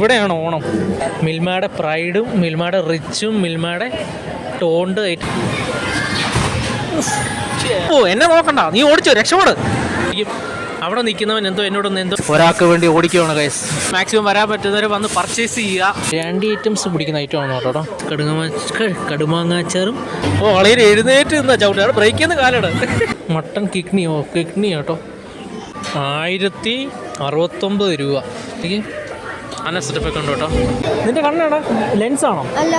ഇവിടെയാണ് ഓണം. മിൽമയുടെ പ്രൈഡും മിൽമയുടെ റിച്ചും മിൽമയുടെ ടോണ്ട് ഓ എന്നെ നോക്കണ്ട. നീ ഓടിച്ചോ രക്ഷപ്പെട്. അവിടെ നിൽക്കുന്നവൻ എന്തോ എന്നോടൊന്ന് എന്തോ ഒരാൾക്ക് വേണ്ടി ഓടിക്കുകയാണ് കൈസ് മാക്സിമം വരാൻ പറ്റുന്നവരെ വന്ന് പർച്ചേസ് ചെയ്യുക. രണ്ട് ഐറ്റംസ് പിടിക്കുന്ന ഐറ്റം ആണ് കേട്ടോ കടുങ്ങാ കടുമാങ്ങാച്ചാറും ഓ വളരെ എഴുന്നേറ്റ് നിന്നാ ചവിട്ടി. അവിടെ ബ്രേക്ക് ചെയ്യുന്ന കാലാണ് മട്ടൺ കിഡ്നിയോ കിഡ്നി കേട്ടോ. ആയിരത്തി അറുപത്തൊമ്പത് രൂപ. എനിക്ക് അന സെറ്റപ്പ് ഒക്കെ ഉണ്ട് കേട്ടോ. നിന്റെ കണ്ണാടാ ലെൻസ് ആണോ? അല്ല.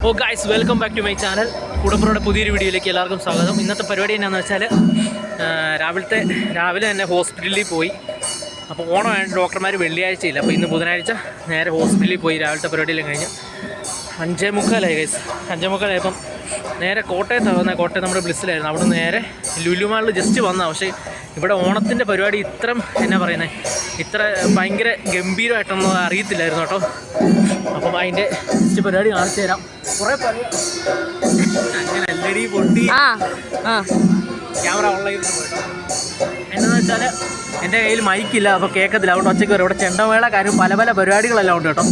ഓ guys welcome back to my channel കുടുംബരുടെ പുതിയൊരു വീഡിയോയിലേക്ക് എല്ലാവർക്കും സ്വാഗതം. ഇന്നത്തെ പരിപാടി എന്നാന്ന് വെച്ചാൽ രാവിലത്തെ രാവിലെ തന്നെ ഹോസ്പിറ്റലിൽ പോയി. അപ്പോൾ ഓണമായിട്ട് ഡോക്ടർമാർ വെള്ളിയാഴ്ചയില്ല അപ്പോൾ ഇന്ന് ബുധനാഴ്ച നേരെ ഹോസ്പിറ്റലിൽ പോയി രാവിലത്തെ പരിപാടിയിലും കഴിഞ്ഞ്. അഞ്ചേ മുക്കാലായി ഗൈസ് അഞ്ചേ മുക്കാലായപ്പം നേരെ കോട്ടയത്താണ് വന്നത് കോട്ടയം നമ്മുടെ ബ്ലിസ്സിലായിരുന്നു. അവിടെ നേരെ ലുലുമാളിൽ ജസ്റ്റ് വന്നതാണ് പക്ഷേ ഇവിടെ ഓണത്തിന്റെ പരിപാടി ഇത്ര എന്നാ പറയുന്നത് ഇത്ര ഭയങ്കര ഗംഭീരമായിട്ടൊന്നും അറിയത്തില്ലായിരുന്നു കേട്ടോ. അപ്പം അതിന്റെ ജസ്റ്റ് പരിപാടി കാണിച്ചു തരാം. കുറേ പറയാം അങ്ങനെ എല്ലടി പൊട്ടി. ക്യാമറ ഓൺലൈനിൽ പോയിട്ടോ എന്താണെന്ന് വെച്ചാൽ എന്റെ കയ്യിൽ മൈക്കില്ല അപ്പോൾ കേൾക്കത്തില്ല അതുകൊണ്ട് ഒച്ചയ്ക്ക് വരും. ഇവിടെ ചെണ്ടമേള കാര്യം പല പല പരിപാടികളെല്ലാം ഉണ്ട് കേട്ടോ.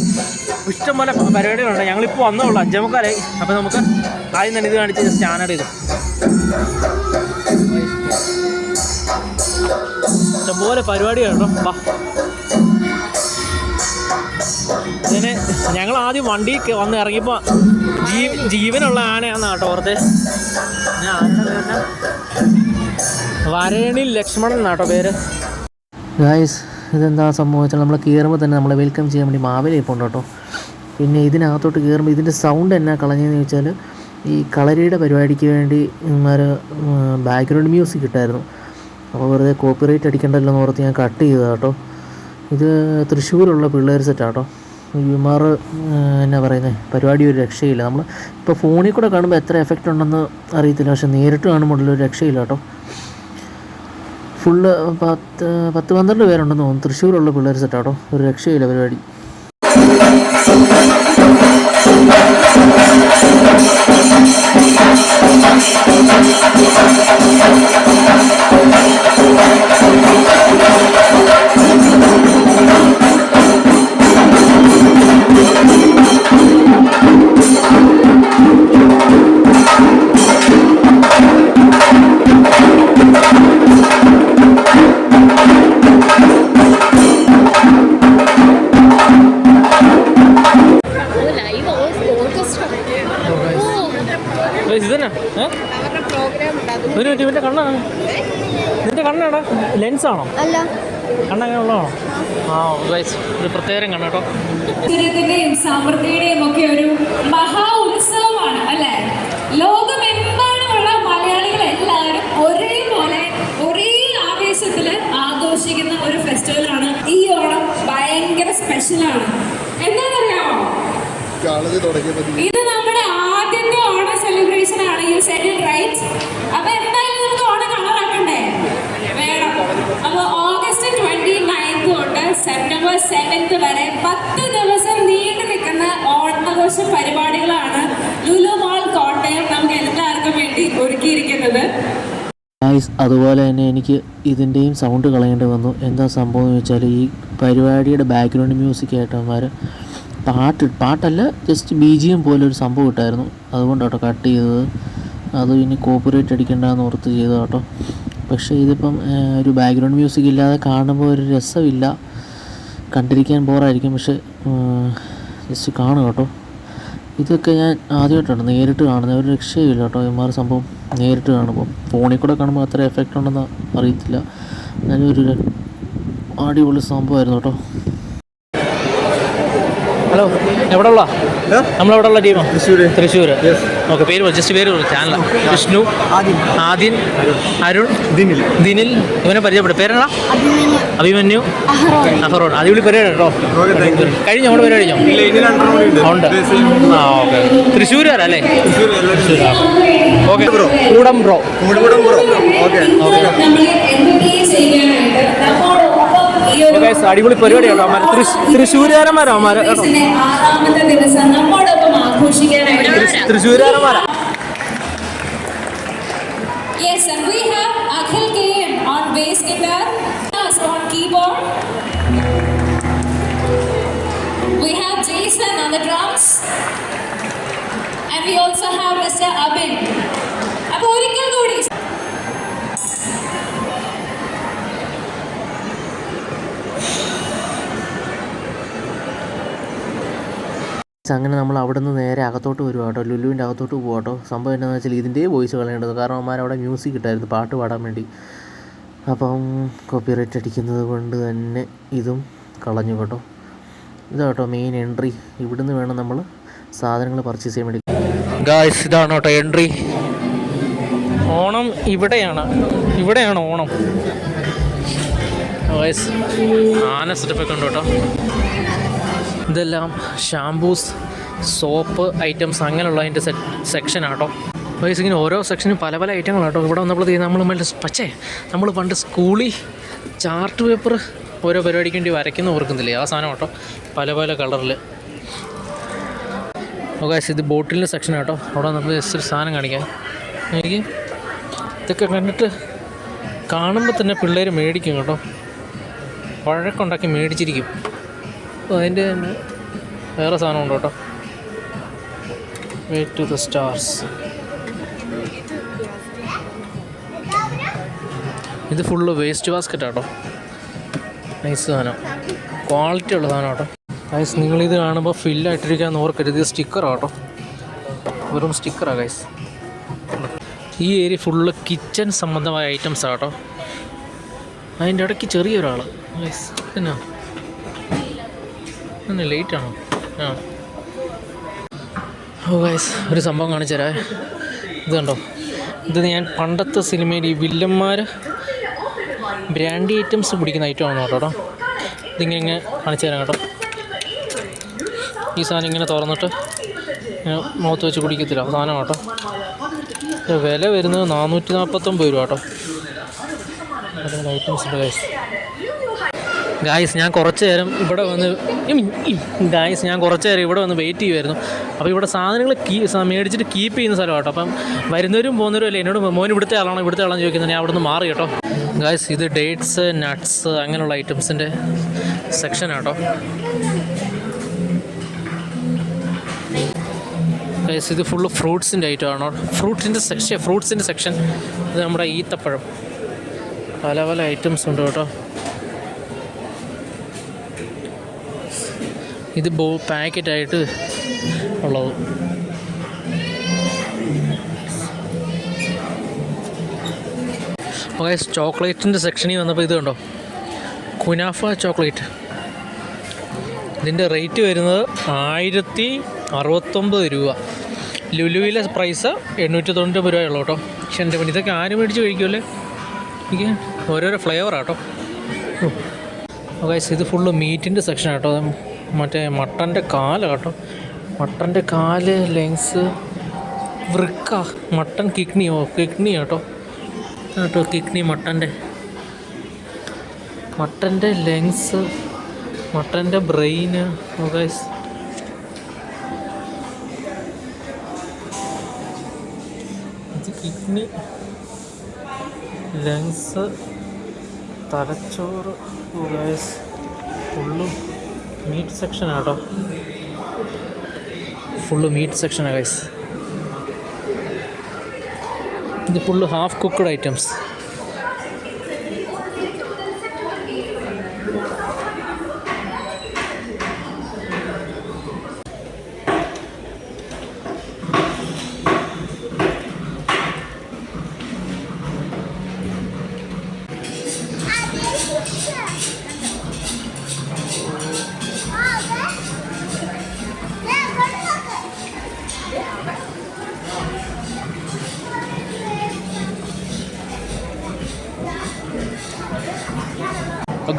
ഇഷ്ടം പോലെ പരിപാടികളുണ്ട്. ഞങ്ങളിപ്പോൾ വന്നേ ഉള്ളൂ. അഞ്ചേമുക്കാലായി അപ്പോൾ നമുക്ക് ആദ്യം തന്നെ ഇത് കാണിച്ച് ജസ്റ്റ് ചെയ്തു. ഇഷ്ടംപോലെ പരിപാടിയാണ് കേട്ടോ വാ. ഇതിന് ഞങ്ങൾ ആദ്യം വണ്ടി വന്ന് ഇറങ്ങിയപ്പോൾ ജീ ജീവനുള്ള ആനയാണെന്നാണ് കേട്ടോ ഓർത്ത്? വരേണിൽ ലക്ഷ്മണൻ എന്നാട്ടോ പേര്. ഗായ്സ് ഇതെന്താ സംഭവിച്ചാൽ നമ്മൾ കയറുമ്പോൾ തന്നെ നമ്മളെ വെൽക്കം ചെയ്യാൻ വേണ്ടി മാവിലേ കേട്ടോ. പിന്നെ ഇതിനകത്തോട്ട് കയറുമ്പോൾ ഇതിന്റെ സൗണ്ട് എന്നാ കളഞ്ഞതെന്ന് ചോദിച്ചാൽ ഈ കളരിയുടെ പരിപാടിക്ക് വേണ്ടി ഒരു ബാക്ക്ഗ്രൗണ്ട് മ്യൂസിക് ഇട്ടായിരുന്നു. അപ്പോൾ വെറുതെ കോപ്പിറൈറ്റ് അടിക്കണ്ടല്ലോ എന്ന് ഓർത്ത് ഞാൻ കട്ട് ചെയ്തതാണ് കേട്ടോ. ഇത് തൃശ്ശൂരുള്ള പിള്ളേർ സെറ്റാട്ടോ ഇമാർ എന്നാ പറയുന്നത് പരിപാടി ഒരു രക്ഷയില്ല. നമ്മൾ ഇപ്പോൾ ഫോണിൽ കൂടെ കാണുമ്പോൾ എത്ര എഫക്റ്റ് ഉണ്ടെന്ന് അറിയത്തില്ല. പക്ഷെ നേരിട്ട് കാണുമ്പോൾ ഒരു രക്ഷയില്ല കേട്ടോ. ഫുള്ള് പത്ത് പത്ത് പന്ത്രണ്ട് പേരുണ്ടെന്ന് തോന്നുന്നു. തൃശ്ശൂരുള്ള പിള്ളേർ സെറ്റാട്ടോ ഒരു രക്ഷയില്ല പരിപാടി. ലൈവ് ഒരു മിനിറ്റ് കണ്ണാണ് നിന്റെ കണ്ണാടാ ലെൻസ് ആണോ? അല്ല. കണ്ണങ്ങനെയുള്ളതാണോ ആ ഗൈസ് ഒരു പ്രത്യേകം കണ്ണാട്ടോ ഐശ്വര്യത്തിന്റെയും സമൃദ്ധിയുടെയും ഒക്കെ ഒരു മഹാ ഉത്സവമാണ് അല്ലെ? ലോകമെമ്പാടുമുള്ള മലയാളികൾ എല്ലാവരും ഒരേപോലെ ഒരേ ആവേശത്തിൽ ആഘോഷിക്കുന്ന ഒരു ഫെസ്റ്റിവലാണ് ഈ ഓണം ഭയങ്കര സ്പെഷ്യലാണ് എന്താണെന്നറിയാമോ? ഇത് നമ്മുടെ ആദ്യത്തെ ഓണം സെലിബ്രേഷൻ ആണ്. യു സെറ്റ് റൈറ്റ് അപ്പൊ എന്തായാലും നമുക്ക് ഓണം കളറാക്കണ്ടേ വേണം അപ്പൊ ഓഗസ്റ്റ് ട്വന്റി നയൻത് തൊട്ട് സെപ്റ്റംബർ സെവൻത് വരെ പത്ത് ദിവസം നീണ്ടു നിൽക്കുന്ന ഓണാഘോഷ പരിപാടികളാണ് ലുലു മാൾ കോട്ടയം നമുക്ക് എല്ലാവർക്കും വേണ്ടി ഒരുക്കിയിരിക്കുന്നത്. അതുപോലെ തന്നെ എനിക്ക് ഇതിന്റെയും സൗണ്ട് കളയേണ്ടി വന്നു. എന്താ സംഭവം എന്ന് വെച്ചാൽ ഈ പരിപാടിയുടെ ബാക്ക്ഗ്രൗണ്ട് മ്യൂസിക് ആയിട്ടന്മാർ പാട്ട് പാട്ടല്ല ജസ്റ്റ് ബി ജി എം പോലെ ഒരു സംഭവം ഇട്ടായിരുന്നു. അതുകൊണ്ടാട്ടോ കട്ട് ചെയ്തത്. അത് ഇനി കോപ്പറേറ്റ് അടിക്കേണ്ടെന്ന് ഓർത്ത് ചെയ്തു കേട്ടോ പക്ഷേ ഇതിപ്പം ഒരു ബാക്ക്ഗ്രൗണ്ട് മ്യൂസിക് ഇല്ലാതെ കാണുമ്പോൾ ഒരു രസമില്ല. കണ്ടിരിക്കാൻ ബോറായിരിക്കും പക്ഷേ ജസ്റ്റ് കാണുക കേട്ടോ. ഇതൊക്കെ ഞാൻ ആദ്യമായിട്ടാണ് നേരിട്ട് കാണുന്നത്. ഒരു രക്ഷയില്ല കേട്ടോ ഇമാർ സംഭവം നേരിട്ട് കാണുമ്പോൾ ഫോണിൽ കൂടെ കാണുമ്പോൾ അത്ര എഫക്റ്റ് ഉണ്ടെന്ന് അറിയത്തില്ല. ഞാനൊരു അടിപൊളി സംഭവമായിരുന്നു കേട്ടോ. ഹലോ എവിടെ ഉള്ള നമ്മളെവിടെ ഉള്ള ടീമാണ് തൃശ്ശൂർ തൃശ്ശൂർ ഓക്കെ പേര് ജസ്റ്റ് പേര് ചാനൽ വിഷ്ണു ആദിൻ. ആദിൻ അരുൺ. ദിനിൽ. ദിനിൽ. ഇവനെ പരിചയപ്പെടും പേരെന്താ അഭിമന്യു. അഹറോൺ അടിപൊളി പരിപാടി കേട്ടോ. കഴിഞ്ഞോ? നമ്മുടെ പരിപാടി കഴിഞ്ഞോ? ഉണ്ട്. ആ ഓക്കെ. തൃശ്ശൂരുകാരല്ലേ? ഓക്കെ. കൂടം ബ്രോ. കൂടം ബ്രോ. ഓക്കെ. Guys, അടിപൊളി പരിപാടി കേട്ടോ. തൃശ്ശൂരുകാരന്മാരോ ആറാമത്തെ ദിവസം. നമ്മോടൊപ്പം ആഘോഷിക്കാനായിട്ട് തൃശ്ശൂരുകാരന്മാരാ Yes, and we have Akhil KM on bass guitar, keyboard. We have Jason on the drums. And we also have Mr. Abin. അപ്പോൾ ഒരിക്കൽ കൂടി അങ്ങനെ നമ്മൾ അവിടെ നിന്ന് നേരെ അകത്തോട്ട് വരുവാ കേട്ടോ ലുലുവിന്റെ അകത്തോട്ട് പോവാ കേട്ടോ. സംഭവം എന്താണെന്ന് വെച്ചാൽ ഇതിന്റെ വോയിസ് കളയേണ്ടത്. കാരണം അവിടെ മ്യൂസിക് ഇട്ടായിരുന്നു പാട്ട് പാടാൻ വേണ്ടി. അപ്പം കോപ്പിറൈറ്റ് അടിക്കുന്നത് കൊണ്ട് തന്നെ ഇതും കളഞ്ഞു കേട്ടോ. ഇതാ കേട്ടോ മെയിൻ എൻട്രി ഇവിടുന്ന് വേണം നമ്മൾ സാധനങ്ങൾ പർച്ചേസ് ചെയ്യാൻ വേണ്ടി. ഗായ്സ് ഇതാണ് കേട്ടോ എൻട്രി ഓണം ഇവിടെയാണ്. ഇവിടെയാണ് ഓണം. ഗായ്സ് ആന സെറ്റപ്പൊക്കെ ഉണ്ട് കേട്ടോ. ഇതെല്ലാം ഷാംപൂസ് സോപ്പ് ഐറ്റംസ് അങ്ങനെയുള്ള അതിന്റെ സെക്ഷൻ സെക്ഷനാട്ടോ വൈസ് ഇങ്ങനെ ഓരോ സെക്ഷനും പല പല ഐറ്റങ്ങളാട്ടോ ഇവിടെ വന്നപ്പോഴത്തേക്ക് നമ്മൾ മറ്റേ പക്ഷേ നമ്മൾ പണ്ട് സ്കൂളിൽ ചാർട്ട് പേപ്പർ ഓരോ പരിപാടിക്ക് വേണ്ടി വരയ്ക്കുന്ന ഓർക്കുന്നില്ലേ? ആ സാധനം കേട്ടോ പല പല കളറിൽ ഓക്കെ ഇത് ബോട്ടിലിന്റെ സെക്ഷൻ കേട്ടോ അവിടെ നമ്മൾ ജസ്റ്റ് ഒരു സാധനം കാണിക്കാം. എനിക്ക് ഇതൊക്കെ കണ്ടിട്ട് കാണുമ്പോൾ തന്നെ പിള്ളേർ മേടിക്കും കേട്ടോ. വഴക്കുണ്ടാക്കി മേടിച്ചിരിക്കും. അതിന്റെ തന്നെ. വേറെ സാധനം ഉണ്ട് കേട്ടോ? വെയിറ്റ് ടു ദ സ്റ്റാർസ് ഇത് ഫുള്ള് വേസ്റ്റ് ബാസ്ക്കറ്റ് ആട്ടോ. നൈസ് സാധനം. ക്വാളിറ്റി ഉള്ള സാധനം കേട്ടോ. ഗൈസ് നിങ്ങളിത് കാണുമ്പോൾ ഫില്ലായിട്ടിരിക്കാൻ ഓർക്കരുത്. ഇത് സ്റ്റിക്കറാട്ടോ വെറും സ്റ്റിക്കറാണ് ഗൈസ് ഈ ഏരിയ ഫുള്ള് കിച്ചൺ സംബന്ധമായ ഐറ്റംസ് ആട്ടോ അതിന്റെ ഇടയ്ക്ക് ചെറിയൊരാൾ ഗൈസ് എന്നാ എന്നാ ലേറ്റ് ആണോ? ആ. ഓ ഗൈസ് ഒരു സംഭവം കാണിച്ചു തരാം. ഇത് കണ്ടോ? ഇത് ഞാൻ പണ്ടത്തെ സിനിമയിൽ ഈ വില്ലന്മാർ ബ്രാൻഡി ഐറ്റംസ് പിടിക്കുന്ന ഐറ്റമാണ് കേട്ടോ. ഇതിങ്ങനെ ഇങ്ങനെ കാണിച്ചു തരാം കേട്ടോ. ഈ സാധനം ഇങ്ങനെ തുറന്നിട്ട് മുഖത്ത് വെച്ച് കുടിക്കത്തില്ല. സാധനം കേട്ടോ. വില വരുന്നത് നാനൂറ്റി നാൽപ്പത്തൊമ്പത് രൂപ കേട്ടോ. ഐറ്റംസ് ഉണ്ട് ഗൈസ് ഗായ്സ് ഞാൻ കുറച്ച് നേരം ഇവിടെ വന്ന് ഗായ്സ് ഞാൻ കുറച്ച് നേരം ഇവിടെ വന്ന് വെയിറ്റ് ചെയ്യുമായിരുന്നു അപ്പോൾ ഇവിടെ സാധനങ്ങൾ കീ മേടിച്ചിട്ട് കീപ്പ് ചെയ്യുന്ന സ്ഥലം കേട്ടോ അപ്പം വരുന്നവരും പോകുന്നവരും അല്ലേ എന്നോട് മോൻ ഇവിടുത്തെ ആളാണോ ഇവിടുത്തെ ആളാണെന്ന് ചോദിക്കുന്നത് ഞാൻ അവിടെ നിന്ന് മാറി കേട്ടോ. ഗായ്സ് ഇത് ഡേറ്റ്സ് നട്ട്സ് അങ്ങനെയുള്ള ഐറ്റംസിന്റെ സെക്ഷൻ കേട്ടോ ഗൈസ് ഇത് ഫുള്ള് ഫ്രൂട്ട്സിന്റെ ഐറ്റം ആണോ? ഫ്രൂട്ട്സിന്റെ സെക്ഷൻ ഫ്രൂട്ട്സിന്റെ സെക്ഷൻ ഇത് നമ്മുടെ ഈത്തപ്പഴം. പല പല ഐറ്റംസ് ഉണ്ട് കേട്ടോ. ഇത് ബോ പാക്കറ്റായിട്ട് ഉള്ളത്. ഓക്കെ ചോക്ലേറ്റിന്റെ സെക്ഷനിൽ വന്നപ്പോൾ ഇത് കണ്ടോ? കുനാഫ ചോക്ലേറ്റ്. ഇതിന്റെ റേറ്റ് വരുന്നത് ആയിരത്തി അറുപത്തൊമ്പത് രൂപ. ലുലുവിലെ പ്രൈസ് എണ്ണൂറ്റി തൊണ്ണൂറ്റൊമ്പത് ഉള്ളൂ കേട്ടോ. പക്ഷെ എന്റെ പണി ഇതൊക്കെ ആരും മേടിച്ച് കഴിക്കുമല്ലേ എനിക്ക് ഓരോരോ ഫ്ലേവറാട്ടോ ഓക്കെ ഇത് ഫുള്ള് മീറ്റിന്റെ സെക്ഷൻ കേട്ടോ. മറ്റേ മട്ടന്റെ കാൽ കേട്ടോ. മട്ടന്റെ കാൽ ലെങ്സ് വൃക്ക. മട്ടൻ കിഡ്നിയോ കിഡ്നി കേട്ടോ. കേട്ടോ കിഡ്നി മട്ടന്റെ. മട്ടന്റെ ലെങ്സ് മട്ടന്റെ ബ്രെയിന് ഗൈസ് ഇത് കിഡ്നി ലെങ്സ് തലച്ചോറ് ഗൈസ് ഫുള്ളും മീറ്റ് സെക്ഷൻ ആട്ടോ. ഫുള്ള് മീറ്റ് സെക്ഷനാണ് ഗൈസ് ഇത് full half cooked items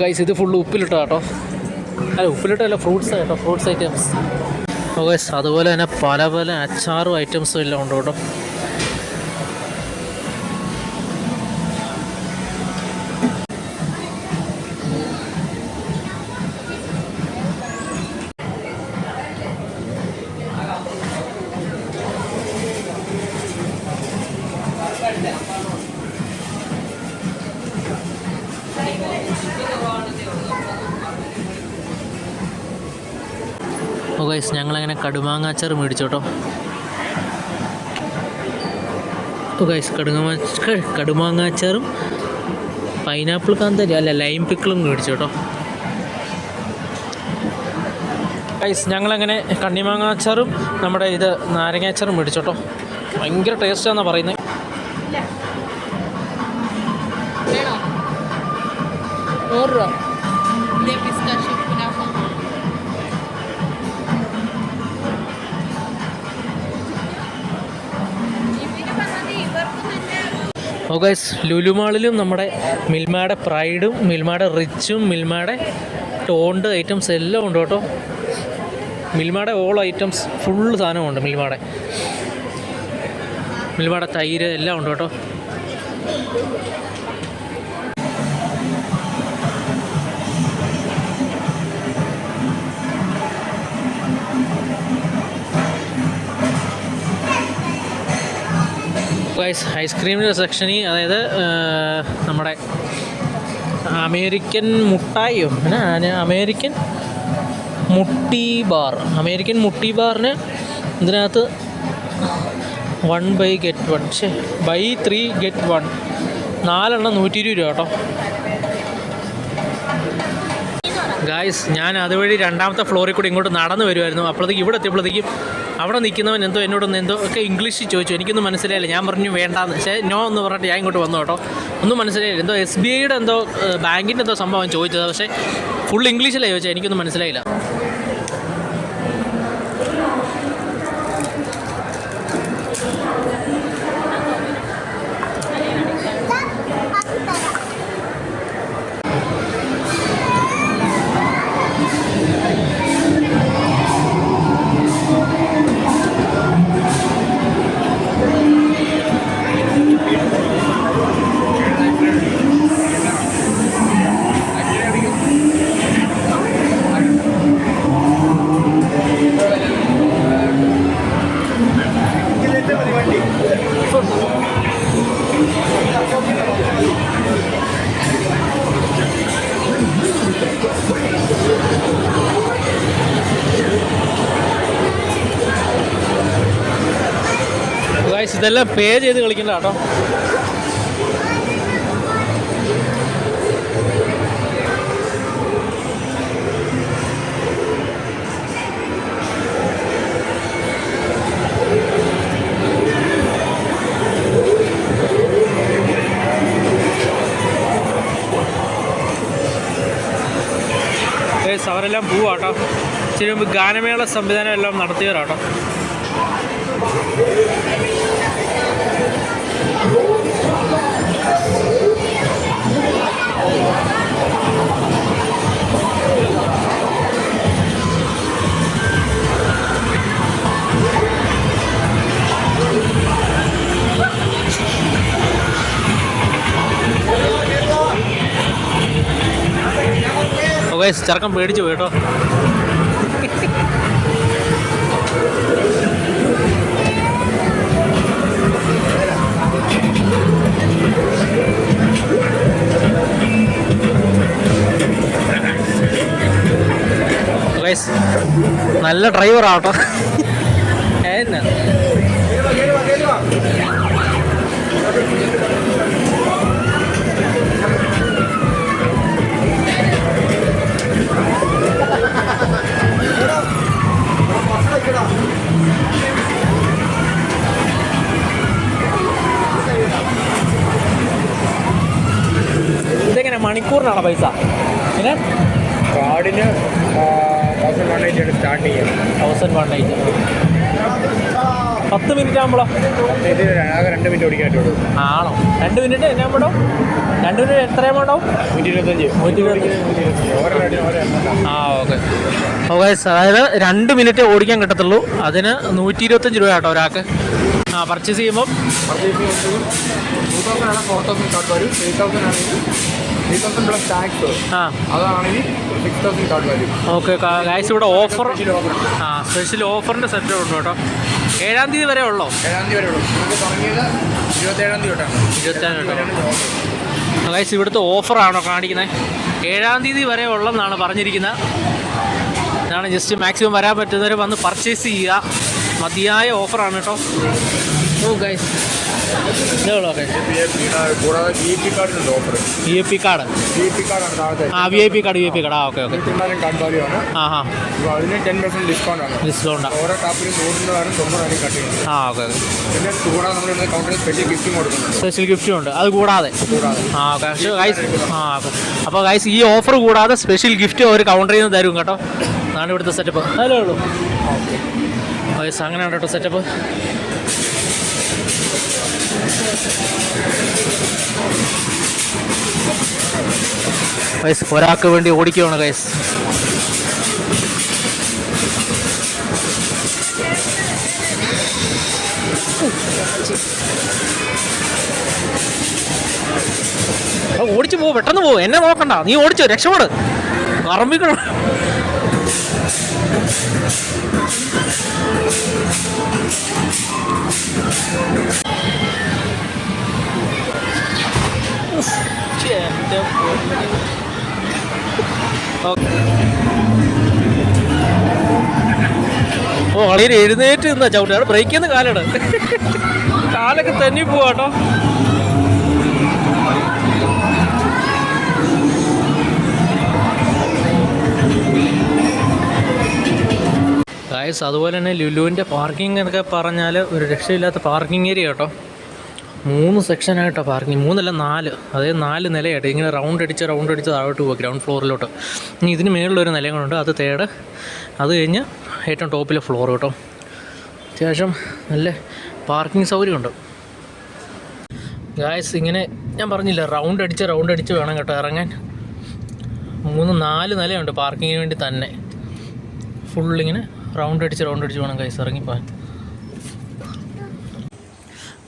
guys ഇത് ഫുള്ള് ഉപ്പിലിട്ട കേട്ടോ അല്ല ഉപ്പിലിട്ടല്ല ഫ്രൂട്ട്സ് കേട്ടോ ഫ്രൂട്ട്സ് ഐറ്റംസ് ഗൈസ് അതുപോലെ തന്നെ പല പല അച്ചാറും ഐറ്റംസും എല്ലാം ഉണ്ട് കേട്ടോ കടുമാങ്ങാച്ചാർ മേടിച്ചോട്ടോ. ഗൈസ് കടുമാ കടുമാങ്ങാച്ചാറും പൈനാപ്പിൾ കാന്താരി അല്ല ലൈം പിക്കിളും മേടിച്ചോട്ടോ. ഗൈസ് ഞങ്ങളങ്ങനെ കണ്ണിമാങ്ങാച്ചാറും നമ്മുടെ ഇത് നാരങ്ങാച്ചാറും മേടിച്ചോട്ടോ. ഭയങ്കര ടേസ്റ്റാണെന്നാണ് പറയുന്നത് നൂറ് ഓ ഗൈസ് ലുലുമാളിലും നമ്മുടെ മിൽമയുടെ പ്രൈഡും മിൽമയുടെ റിച്ചും മിൽമയുടെ ടോണ്ട് ഐറ്റംസ് എല്ലാം ഉണ്ട് കേട്ടോ. മിൽമയുടെ ഓൾ ഐറ്റംസ് ഫുൾ സാധനമുണ്ട് മിൽമയുടെ. മിൽമയുടെ തൈര് എല്ലാം ഉണ്ട് കേട്ടോ. ഗൈസ് ഐസ്ക്രീമിന്റെ സെക്ഷനിൽ അതായത് നമ്മുടെ അമേരിക്കൻ മുട്ടായിയോ അങ്ങനെ അമേരിക്കൻ മുട്ടി ബാർ. അമേരിക്കൻ മുട്ടി ബാറിന് ഇതിനകത്ത് വൺ ബൈ ഗെറ്റ് വൺ ഷേ ബൈ ത്രീ ഗെറ്റ് വൺ നാലെണ്ണം നൂറ്റി ഇരുപത് രൂപ കേട്ടോ. ഗായ്സ് ഞാൻ അതുവഴി രണ്ടാമത്തെ ഫ്ലോറിൽ കൂടി ഇങ്ങോട്ട് നടന്നു വരുമായിരുന്നു അപ്പോഴത്തേക്ക് ഇവിടെ എത്തിയപ്പോഴത്തേക്കും അവിടെ നിൽക്കുന്നവൻ എന്തോ എന്നോടൊന്ന് എന്തോ ഒക്കെ ഇംഗ്ലീഷിൽ ചോദിച്ചു. എനിക്കൊന്നും മനസ്സിലായില്ല. ഞാൻ പറഞ്ഞു വേണ്ടാന്ന്. പക്ഷേ നോ എന്ന് പറഞ്ഞിട്ട് ഞാൻ ഇങ്ങോട്ട് വന്നു കേട്ടോ. ഒന്നും മനസ്സിലായില്ല. എന്തോ എസ് ബി ഐയുടെ എന്തോ ബാങ്കിന്റെ എന്തോ സംഭവം ചോദിച്ചത്. പക്ഷേ ഫുൾ ഇംഗ്ലീഷിലായി ചോദിച്ചത്? എനിക്കൊന്നും മനസ്സിലായില്ല. ഇതെല്ലാം പേ ചെയ്ത് കളിക്കണ്ട കേട്ടോ അവരെല്ലാം പോവാട്ടോ കേട്ടോ മുമ്പ് ഗാനമേള സംവിധാനം എല്ലാം നടത്തിയവരാട്ടോ ഓക്കെ ചെറുക്കം പേടിച്ചു പോയിട്ടോ കേട്ടോ. ഡ്രൈവർ നല്ല ഡ്രൈവറാട്ടോ എന്നാ? മണിക്കൂറിനാണോ പൈസ. പിന്നെ? കാർഡിന് തൗസൻഡ് വൺ എയ്റ്റിയാണ് സ്റ്റാർട്ട് ചെയ്യുക. തൗസൻഡ് വൺ എയ്റ്റ് പത്ത് മിനിറ്റ് ആകുമ്പോഴോ രണ്ട് മിനിറ്റ് ആണോ? രണ്ട് മിനിറ്റ് എന്നാ വേണ്ടോ രണ്ട് മിനിറ്റ് എത്ര എമൗണ്ട് ആവും നൂറ്റി ഇരുപത്തഞ്ച്. നൂറ്റി ഇരുപത്തഞ്ച്. നൂറ്റി ഇരുപത്തഞ്ച്. ഓരോ റൈഡിനും ഓരോ എമൗണ്ട് ആ ഓക്കെ. ഓക്കെ അതായത് രണ്ട് മിനിറ്റ് ഓടിക്കാൻ കിട്ടത്തുള്ളൂ. അതിന് നൂറ്റി ഇരുപത്തഞ്ച് രൂപ കേട്ടോ ഒരാൾക്ക്. ആ പർച്ചേസ് ചെയ്യുമ്പോൾ പർച്ചേസ് ചെയ്യുന്നത് ടൂ തൗസൻഡ് ആണ് four thousand card value three thousand ആണെങ്കിൽ ത്രീ തൗസൻഡ് പ്ലസ് ടാക്സ് ആ. അതാണെങ്കിൽ six thousand card value okay guys ഇവിടെ ഓഫർ ആ സ്പെഷ്യൽ ഓഫറിന്റെ സെറ്റ് ഉണ്ട് കേട്ടോ. ഏഴാം തീയതി വരെ ഉള്ളോ? ഏഴാം തീയതി വരെ ഉള്ളൂ. നമുക്ക് തുടങ്ങിയത് ഇരുപത്തേഴാം തീയതി തൊട്ടാണ്. ഇരുപത്തേഴ് തീയതി ഗായ്സ് ഇവിടുത്തെ ഓഫറാണോ കാണിക്കുന്നത് ഏഴാം തീയതി വരെ ഉള്ളെന്നാണ് പറഞ്ഞിരിക്കുന്നത് ഇതാണ് ജസ്റ്റ് മാക്സിമം വരാൻ പറ്റുന്നവർ വന്ന് പർച്ചേസ് ചെയ്യുക. മതിയായ ഓഫറാണ് കേട്ടോ. ഓ ഗൈസ് വി കാർഡ് ആ കാർഡ് കാർഡ് ആ ആ അതിന് ടെൻ പെർസെന്റ് ഡിസ്കൗണ്ട് ആണ്. ഡിസ്കൗണ്ട് കൗണ്ടറിൽ സ്പെഷ്യൽ ഗിഫ്റ്റും സ്പെഷ്യൽ ഉണ്ട്. അത് കൂടാതെ. ആ ഗൈസ് ആ ഈ ഓഫർ കൂടാതെ സ്പെഷ്യൽ ഗിഫ്റ്റ് ഒരു കൗണ്ടറിൽ നിന്ന് തരും കേട്ടോ. അതാണ് ഇവിടുത്തെ സെറ്റപ്പ് അതല്ലേ ഉള്ളൂ ഗൈസ് അങ്ങനെയാണ് കേട്ടോ സെറ്റപ്പ് വയസ്സ് ഒരാൾക്ക് വേണ്ടി ഓടിക്കുകയാണ് കൈസ് ഓടിച്ചു പോ പെട്ടെന്ന് പോ. എന്നെ നോക്കണ്ട. നീ ഓടിച്ചോ രക്ഷപ്പെട്. പറമ്പിക്കണം കളിയിൽ എഴുന്നേറ്റ് നിന്നാ ചവിട്ടി. അവിടെ ബ്രേക്ക് ചെയ്യുന്ന കാലാണ് കാലൊക്കെ തന്നെ പോവാട്ടോ ഗായസ് അതുപോലെ തന്നെ ലുലുവിന്റെ പാർക്കിംഗ് എന്നൊക്കെ പറഞ്ഞാൽ ഒരു രക്ഷയില്ലാത്ത പാർക്കിംഗ് ഏരിയ കേട്ടോ മൂന്ന് സെക്ഷനായിട്ടോ പാർക്കിംഗ് മൂന്നല്ല നാല്. അതായത് നാല് നിലയായിട്ട്. ഇങ്ങനെ റൗണ്ട് അടിച്ച് റൗണ്ട് അടിച്ച് താഴോട്ട് പോകുക ഗ്രൗണ്ട് ഫ്ലോറിലോട്ട് ഇനി ഇതിന് മേളിലൊരു നിലയും അത് തേർഡ് അത് കഴിഞ്ഞ് ഏറ്റവും ടോപ്പിലെ ഫ്ലോർ കേട്ടോ. അത്യാവശ്യം നല്ല പാർക്കിംഗ് സൗകര്യമുണ്ട്. ഗായസ് ഇങ്ങനെ ഞാൻ പറഞ്ഞില്ല റൗണ്ട് അടിച്ച് റൗണ്ട് അടിച്ച് വേണം കേട്ടോ ഇറങ്ങാൻ. മൂന്ന് നാല് നിലയുണ്ട് പാർക്കിങ്ങിന് വേണ്ടി തന്നെ. ഫുൾ ഇങ്ങനെ റൗണ്ട് അടിച്ച് റൗണ്ട് അടിച്ച് വേണം ഗൈസ് ഇറങ്ങിപ്പോകാൻ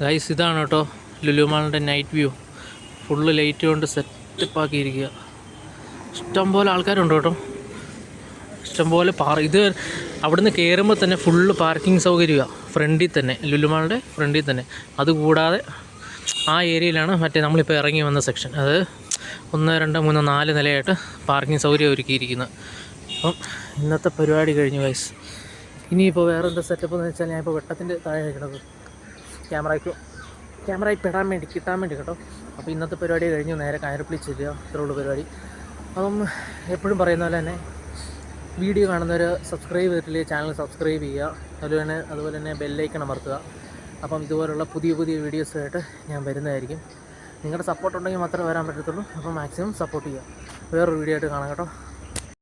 ഗൈസ് ഇതാണ് കേട്ടോ ലുലുമാളിന്റെ നൈറ്റ് വ്യൂ ഫുള്ള് ലൈറ്റ് കൊണ്ട് സെറ്റപ്പ് ആക്കിയിരിക്കുക. ഇഷ്ടംപോലെ ആൾക്കാരുണ്ട് കേട്ടോ. ഇഷ്ടംപോലെ പാർ ഇത് അവിടുന്ന് കയറുമ്പോൾ തന്നെ ഫുള്ള് പാർക്കിംഗ് സൗകര്യമാണ് ഫ്രണ്ടിൽ തന്നെ ലുലുമാളുടെ ഫ്രണ്ടിൽ തന്നെ. അതുകൂടാതെ ആ ഏരിയയിലാണ് മറ്റേ നമ്മളിപ്പോൾ ഇറങ്ങി വന്ന സെക്ഷൻ അത് ഒന്ന് രണ്ട് മൂന്ന് നാല് നിലയായിട്ട് പാർക്കിംഗ് സൗകര്യം ഒരുക്കിയിരിക്കുന്നത്. അപ്പം ഇന്നത്തെ പരിപാടി കഴിഞ്ഞു വൈസ് ഇനിയിപ്പോൾ വേറെ എന്താ സെറ്റപ്പ് എന്ന് വെച്ചാൽ ഞാനിപ്പോൾ വെട്ടത്തിന്റെ താഴെ നിൽക്കുന്നത് ക്യാമറയ്ക്ക് ക്യാമറയിൽ പെടാൻ വേണ്ടി കിട്ടാൻ വേണ്ടി കേട്ടോ. അപ്പോൾ ഇന്നത്തെ പരിപാടി കഴിഞ്ഞു നേരെ കാരപ്പിളി ചെല്ലുക. ഇത്രേ ഉള്ളൂ പരിപാടി. അപ്പം എപ്പോഴും പറയുന്ന പോലെ തന്നെ വീഡിയോ കാണുന്നവർ സബ്സ്ക്രൈബ് ചെയ്തിട്ടില്ലേ ചാനൽ സബ്സ്ക്രൈബ് ചെയ്യുക. അതുപോലെ തന്നെ അതുപോലെ തന്നെ ബെല്ലൈക്കൺ അമർത്തുക. അപ്പം ഇതുപോലുള്ള പുതിയ പുതിയ വീഡിയോസുമായിട്ട് ഞാൻ വരുന്നതായിരിക്കും. നിങ്ങളുടെ സപ്പോർട്ട് ഉണ്ടെങ്കിൽ മാത്രമേ വരാൻ പറ്റത്തുള്ളൂ. അപ്പോൾ മാക്സിമം സപ്പോർട്ട് ചെയ്യുക. വേറൊരു വീഡിയോ ആയിട്ട് കാണാം കേട്ടോ.